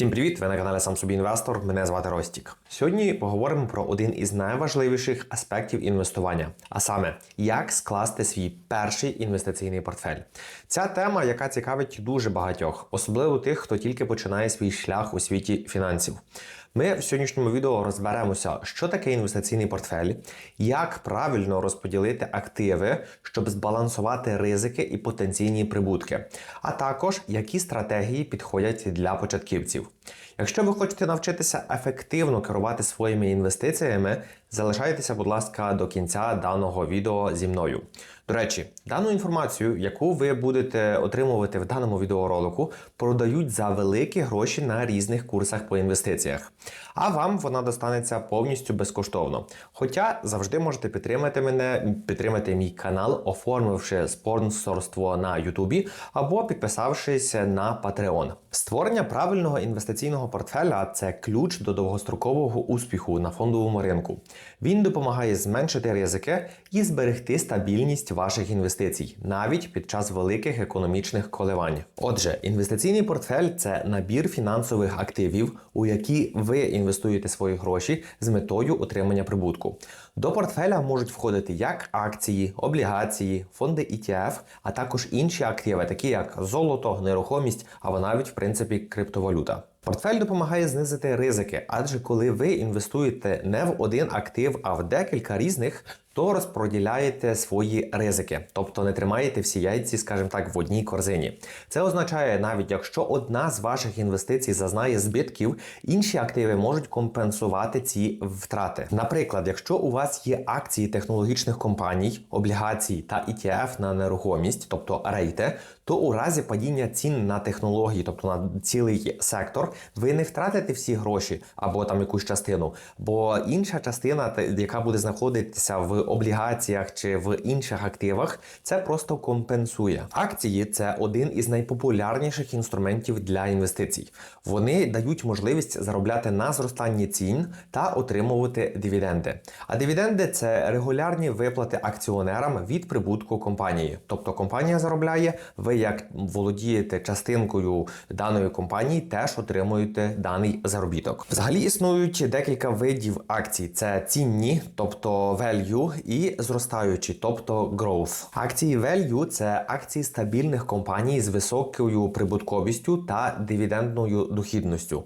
Всім привіт! Ви на каналі Сам собі інвестор. Мене звати Ростік. Сьогодні поговоримо про один із найважливіших аспектів інвестування, а саме як скласти свій перший інвестиційний портфель. Ця тема, яка цікавить дуже багатьох, особливо тих, хто тільки починає свій шлях у світі фінансів. Ми в сьогоднішньому відео розберемося, що таке інвестиційний портфель, як правильно розподілити активи, щоб збалансувати ризики і потенційні прибутки, а також які стратегії підходять для початківців. Якщо ви хочете навчитися ефективно керувати своїми інвестиціями, залишайтеся, будь ласка, до кінця даного відео зі мною. До речі, дану інформацію, яку ви будете отримувати в даному відеоролику, продають за великі гроші на різних курсах по інвестиціях. А вам вона достанеться повністю безкоштовно. Хоча завжди можете підтримати мене, підтримати мій канал, оформивши спонсорство на Ютубі або підписавшись на Patreon. Створення правильного інвестиційного портфеля це ключ до довгострокового успіху на фондовому ринку. Він допомагає зменшити ризики і зберегти стабільність ваших інвестицій навіть під час великих економічних коливань. Отже, інвестиційний портфель це набір фінансових активів, у які ви інвестуєте свої гроші з метою отримання прибутку. До портфеля можуть входити як акції, облігації, фонди ETF, а також інші активи, такі як золото, нерухомість або навіть принципі криптовалюта. Портфель допомагає знизити ризики, адже коли ви інвестуєте не в один актив, а в декілька різних, то розподіляєте свої ризики, тобто не тримаєте всі яйці, скажімо так, в одній корзині. Це означає, навіть якщо одна з ваших інвестицій зазнає збитків, інші активи можуть компенсувати ці втрати. Наприклад, якщо у вас є акції технологічних компаній, облігації та ETF на нерухомість, тобто рейти, то у разі падіння цін на технології, тобто на цілий сектор, ви не втратите всі гроші або там якусь частину, бо інша частина, яка буде знаходитися в облігаціях чи в інших активах, це просто компенсує. Акції це один із найпопулярніших інструментів для інвестицій. Вони дають можливість заробляти на зростанні цін та отримувати дивіденди. А дивіденди це регулярні виплати акціонерам від прибутку компанії. Тобто компанія заробляє, ви як володієте частинкою даної компанії, теж отримуєте даний заробіток. Взагалі існують декілька видів акцій: це цінні, тобто value, і зростаючі, тобто growth. Акції value – це акції стабільних компаній з високою прибутковістю та дивідендною дохідністю.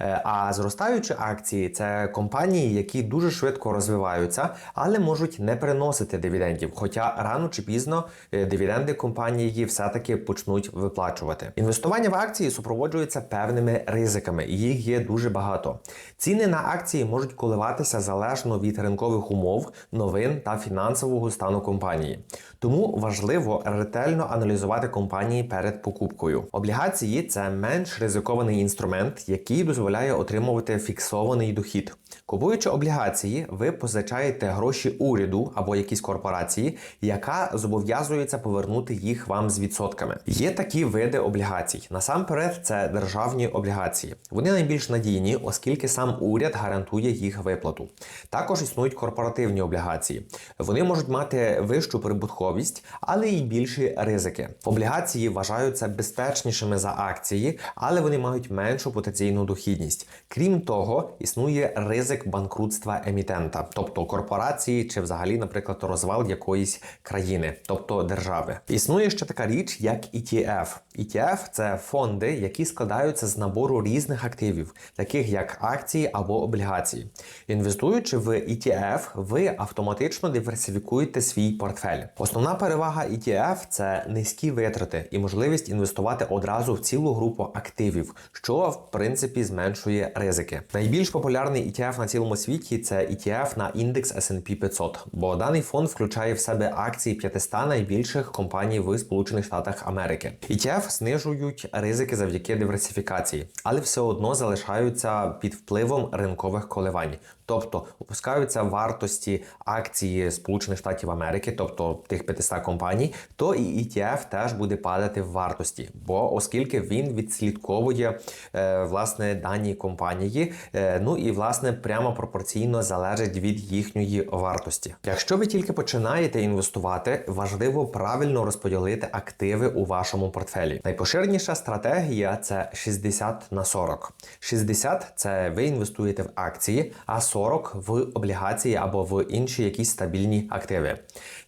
Е, А зростаючі акції це компанії, які дуже швидко розвиваються, але можуть не приносити дивідендів. Хоча рано чи пізно е, дивіденди компанії все-таки почнуть виплачувати. Інвестування в акції супроводжується певними ризиками, їх є дуже багато. Ціни на акції можуть коливатися залежно від ринкових умов, новин та фінансового стану компанії. Тому важливо ретельно аналізувати компанії перед покупкою. Облігації це менш ризикований інструмент, який дозволяє отримувати фіксований дохід. Купуючи облігації, ви позичаєте гроші уряду або якійсь корпорації, яка зобов'язується повернути їх вам з відсотками. Є такі види облігацій. Насамперед, це державні облігації. Вони найбільш надійні, оскільки сам уряд гарантує їх виплату. Також існують корпоративні облігації. Вони можуть мати вищу прибутковість, але й більші ризики. Облігації вважаються безпечнішими за акції, але вони мають меншу потенційну дохідність. Крім того, існує ризик банкрутства емітента, тобто корпорації чи взагалі, наприклад, розвал якоїсь країни, тобто держави. Існує ще така річ, як ETF. ETF – це фонди, які складаються з набору різних активів, таких як акції або облігації. Інвестуючи в ETF, ви автоматично диверсифікуєте свій портфель. Основна перевага ETF – це низькі витрати і можливість інвестувати одразу в цілу групу активів, що в принципі зменшує ризики. Найбільш популярний ETF на цілому світі це ETF на індекс S&P 500, бо даний фонд включає в себе акції 500 найбільших компаній в Сполучених Штатах Америки. ETF знижують ризики завдяки диверсифікації, але все одно залишаються під впливом ринкових коливань. Тобто опускаються вартості акції Сполучених Штатів Америки, тобто тих 500 компаній, то і ETF теж буде падати в вартості, бо оскільки він відслідковує е, власне дані компанії, е, ну і власне прямо пропорційно залежить від їхньої вартості. Якщо ви тільки починаєте інвестувати, важливо правильно розподілити активи у вашому портфелі. Найпоширеніша стратегія це 60 на 40. 60 – це ви інвестуєте в акції, а 40 в облігації або в інші якісь стабільні активи.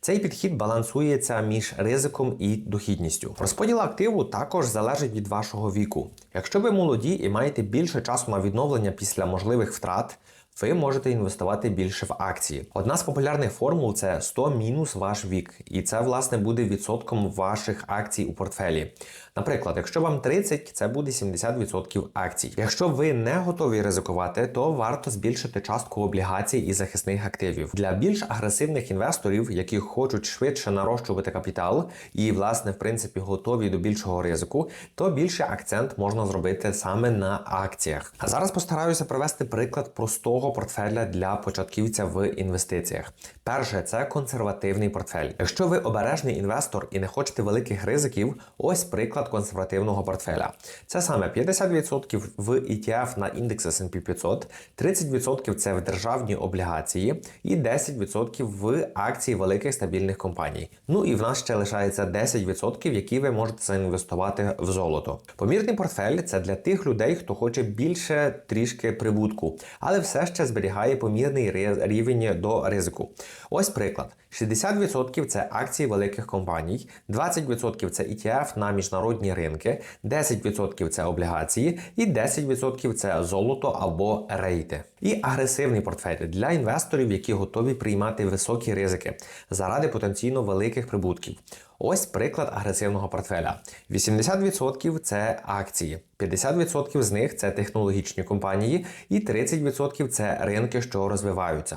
Цей підхід балансується між ризиком і дохідністю. Розподіл активу також залежить від вашого віку. Якщо ви молоді і маєте більше часу на відновлення після можливих втрат, ви можете інвестувати більше в акції. Одна з популярних формул це 100 мінус ваш вік, і це власне буде відсотком ваших акцій у портфелі. Наприклад, якщо вам 30, це буде 70% акцій. Якщо ви не готові ризикувати, то варто збільшити частку облігацій і захисних активів. Для більш агресивних інвесторів, які хочуть швидше нарощувати капітал і, власне, в принципі, готові до більшого ризику, то більше акцент можна зробити саме на акціях. А зараз постараюся привести приклад простого портфеля для початківця в інвестиціях. Перше це консервативний портфель. Якщо ви обережний інвестор і не хочете великих ризиків, ось приклад консервативного портфеля. Це саме 50% в ETF на індекс S&P 500, 30% це в державні облігації і 10% в акції великих стабільних компаній. Ну і в нас ще лишається 10%, які ви можете заінвестувати в золото. Помірний портфель це для тих людей, хто хоче більше трішки прибутку, але все ще зберігає помірний рівень до ризику. Ось приклад: 60% це акції великих компаній, 20% це ETF на міжнародні ринки, 10% це облігації і 10% це золото або рейти. І агресивний портфель для інвесторів, які готові приймати високі ризики заради потенційно великих прибутків. Ось приклад агресивного портфеля: 80% це акції, 50% з них це технологічні компанії, і 30% це ринки, що розвиваються,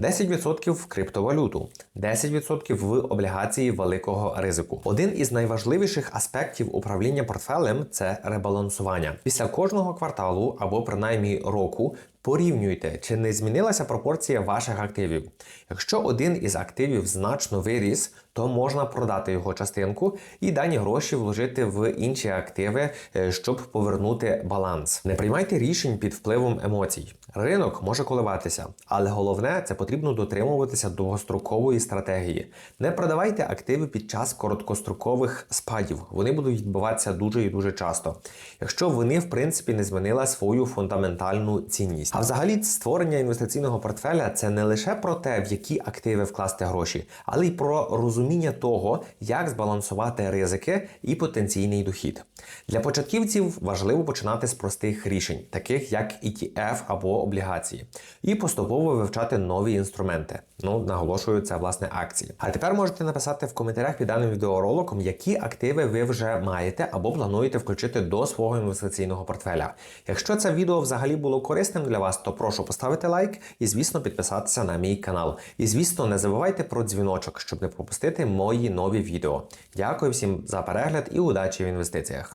10% в криптовалюту, 10% в облігації великого ризику. Один із найважливіших аспектів управління портфелем це ребалансування. Після кожного кварталу або принаймні року. Порівнюйте, чи не змінилася пропорція ваших активів. Якщо один із активів значно виріс, то можна продати його частинку і дані гроші вложити в інші активи, е, щоб повернути баланс. Не приймайте рішень під впливом емоцій. Ринок може коливатися, але головне це потрібно дотримуватися довгострокової стратегії. Не продавайте активи під час короткострокових спадів. Вони будуть відбуватися дуже і дуже часто, якщо вони в принципі не змінили свою фундаментальну цінність. А взагалі створення інвестиційного портфеля це не лише про те, в які активи вкласти гроші, але й про розуміння того, як збалансувати ризики і потенційний дохід. Для початківців важливо починати з простих рішень, таких як ETF або облігації, і поступово вивчати нові інструменти. Ну, наголошую, це власне акції. А тепер можете написати в коментарях під даним відеороликом, які активи ви вже маєте або плануєте включити до свого інвестиційного портфеля. Якщо це відео взагалі було корисним для вас, то прошу поставити лайк і, звісно, підписатися на мій канал. І, звісно, не забувайте про дзвіночок, щоб не пропустити мої нові відео. Дякую всім за перегляд і удачі в інвестиціях.